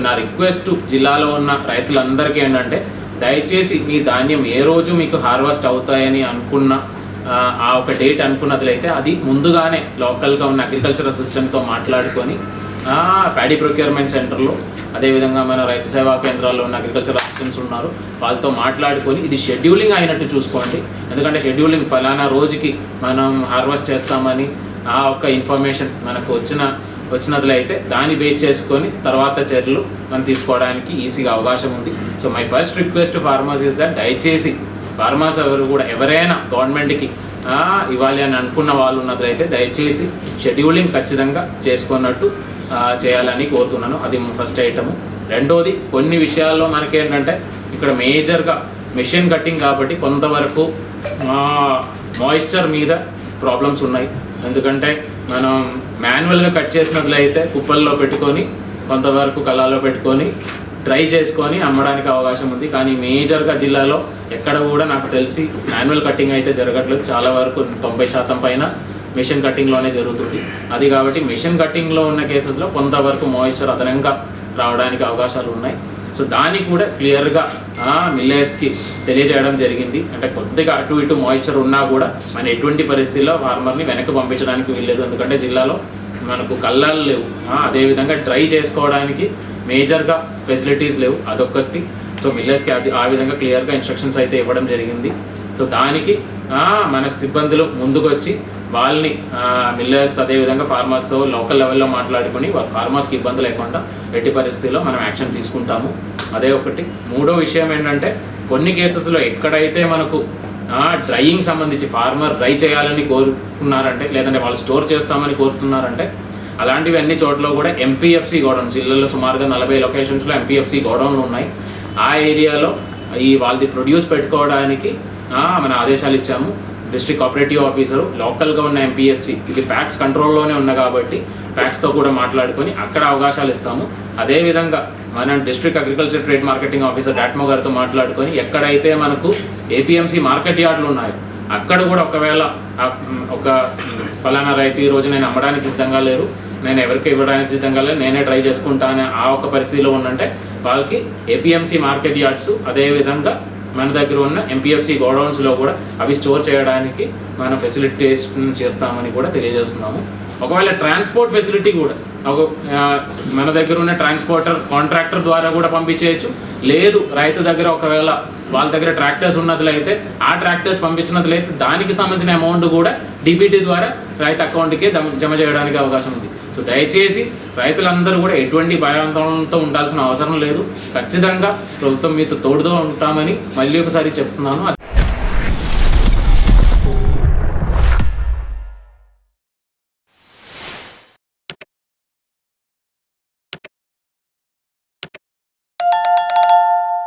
నా రిక్వెస్ట్ జిల్లాలో ఉన్న రైతులందరికీ ఏంటంటే దయచేసి మీ ధాన్యం ఏ రోజు మీకు హార్వెస్ట్ అవుతాయని అనుకున్న ఆ, ఆ ఒక డేట్ అనుకున్నట్లయితే అది ముందుగానే లోకల్గా ఉన్న అగ్రికల్చర్ అసిస్టెంట్తో మాట్లాడుకొని ప్యాడీ ప్రొక్యూర్మెంట్ సెంటర్లో అదేవిధంగా మన రైతు సేవా కేంద్రాల్లో ఉన్న అగ్రికల్చర్ అసిస్టెంట్స్ ఉన్నారు వాళ్ళతో మాట్లాడుకొని ఇది షెడ్యూలింగ్ అయినట్టు చూసుకోండి. ఎందుకంటే షెడ్యూలింగ్ ఫలానా రోజుకి మనం హార్వెస్ట్ చేస్తామని ఆ ఒక్క ఇన్ఫర్మేషన్ మనకు వచ్చిన వచ్చినట్లయితే దాన్ని బేస్ చేసుకొని తర్వాత చర్యలు మనం తీసుకోవడానికి ఈజీగా అవకాశం ఉంది. So my first request farmers is that దయచేసి ఫార్మర్స్ ఎవరు కూడా ఎవరైనా గవర్నమెంట్కి ఇవ్వాలి అని అనుకున్న వాళ్ళు ఉన్నట్లయితే దయచేసి షెడ్యూలింగ్ ఖచ్చితంగా చేసుకున్నట్టు చేయాలని కోరుతున్నాను. అది ఫస్ట్ ఐటము రెండోది కొన్ని విషయాల్లో మనకేంటంటే ఇక్కడ మేజర్గా మెషిన్ కట్టింగ్ కాబట్టి కొంతవరకు మాయిశ్చర్ మీద ప్రాబ్లమ్స్ ఉన్నాయి. ఎందుకంటే మనం మాన్యువల్గా కట్ చేసినట్లయితే కుప్పల్లో పెట్టుకొని కొంతవరకు కళ్ళాల్లో పెట్టుకొని డ్రై చేసుకొని అమ్మడానికి అవకాశం ఉంది. కానీ మేజర్గా జిల్లాలో ఎక్కడ కూడా నాకు తెలిసి మాన్యువల్ కటింగ్ అయితే జరగట్లేదు. చాలా వరకు తొంభై శాతం పైన మిషన్ కటింగ్లోనే జరుగుతుంది. అది కాబట్టి మిషన్ కటింగ్లో ఉన్న కేసెస్లో కొంతవరకు మాయిశ్చర్ అదనంగా రావడానికి అవకాశాలు ఉన్నాయి. సో దానికి కూడా క్లియర్గా మిల్లేస్కి తెలియజేయడం జరిగింది. అంటే కొద్దిగా అటు ఇటు మాయిశ్చర్ ఉన్నా కూడా మన ఎటువంటి పరిస్థితుల్లో ఫార్మర్ని వెనక్కి పంపించడానికి వీల్లేదు. ఎందుకంటే జిల్లాలో మనకు కళ్ళాలు లేవు. అదేవిధంగా డ్రై చేసుకోవడానికి మేజర్గా ఫెసిలిటీస్ లేవు. అదొకటి సో మిల్లర్స్కి అది ఆ విధంగా క్లియర్గా ఇన్స్ట్రక్షన్స్ అయితే ఇవ్వడం జరిగింది. సో దానికి మన సిబ్బందులు ముందుకు వచ్చి వాళ్ళని మిల్లర్స్ అదేవిధంగా ఫార్మర్స్తో లోకల్ లెవెల్లో మాట్లాడుకొని వాళ్ళ ఫార్మర్స్కి ఇబ్బంది లేకుండా ఎట్టి పరిస్థితుల్లో మనం యాక్షన్ తీసుకుంటాము. అదే ఒకటి. మూడో విషయం ఏంటంటే కొన్ని కేసెస్లో ఎక్కడైతే మనకు డ్రైయింగ్ సంబంధించి ఫార్మర్ డ్రై చేయాలని కోరుకున్నారంటే లేదంటే వాళ్ళు స్టోర్ చేస్తామని కోరుతున్నారంటే అలాంటివి అన్ని చోట్ల కూడా ఎంపీఎఫ్సి గోడౌన్ జిల్లాలో సుమారుగా నలభై లొకేషన్స్లో ఎంపీఎఫ్సి గోడౌన్లు ఉన్నాయి. ఆ ఏరియాలో ఈ వాళ్ళది ప్రొడ్యూస్ పెట్టుకోవడానికి మన ఆదేశాలు ఇచ్చాము. డిస్ట్రిక్ట్ ఆపరేటివ్ ఆఫీసరు లోకల్గా ఉన్న ఎంపీఎఫ్సి ఇది ప్యాక్స్ కంట్రోల్లోనే ఉన్న కాబట్టి ప్యాక్స్తో కూడా మాట్లాడుకొని అక్కడ అవకాశాలు ఇస్తాము. అదేవిధంగా మన district agriculture trade marketing officer డాట్మో గారితో మాట్లాడుకొని ఎక్కడైతే మనకు ఏపీఎంసీ మార్కెట్ యార్డులు ఉన్నాయో అక్కడ కూడా ఒకవేళ ఒక ఫలానా రైతు ఈ రోజు నేను అమ్మడానికి సిద్ధంగా లేరు నేను ఎవరికి ఇవ్వడానికి సిద్ధంగా లేదు నేనే ట్రై చేసుకుంటానే ఆ ఒక పరిస్థితిలో ఉందంటే వాళ్ళకి ఏపీఎంసీ మార్కెట్ యార్డ్స్ అదేవిధంగా మన దగ్గర ఉన్న ఎంపీఎఫ్సి గోడౌన్స్లో కూడా అవి స్టోర్ చేయడానికి మనం ఫెసిలిటేషన్ చేస్తామని కూడా తెలియజేస్తున్నాము. ఒకవేళ ట్రాన్స్పోర్ట్ ఫెసిలిటీ కూడా ఒక మన దగ్గర ఉన్న ట్రాన్స్పోర్టర్ కాంట్రాక్టర్ ద్వారా కూడా పంపించేయచ్చు. లేదు రైతు దగ్గర ఒకవేళ వాళ్ళ దగ్గర ట్రాక్టర్స్ ఉన్నట్లయితే ఆ ట్రాక్టర్స్ పంపించినట్లయితే దానికి సంబంధించిన అమౌంట్ కూడా డిబిటీ ద్వారా రైతు అకౌంట్కి జమ చేయడానికి అవకాశం ఉంది. సో దయచేసి రైతులందరూ కూడా ఎటువంటి భయాందోళనతో ఉండాల్సిన అవసరం లేదు. ఖచ్చితంగా ప్రభుత్వం మీతో తోడుతో ఉంటామని మళ్ళీ ఒకసారి చెప్తున్నాను.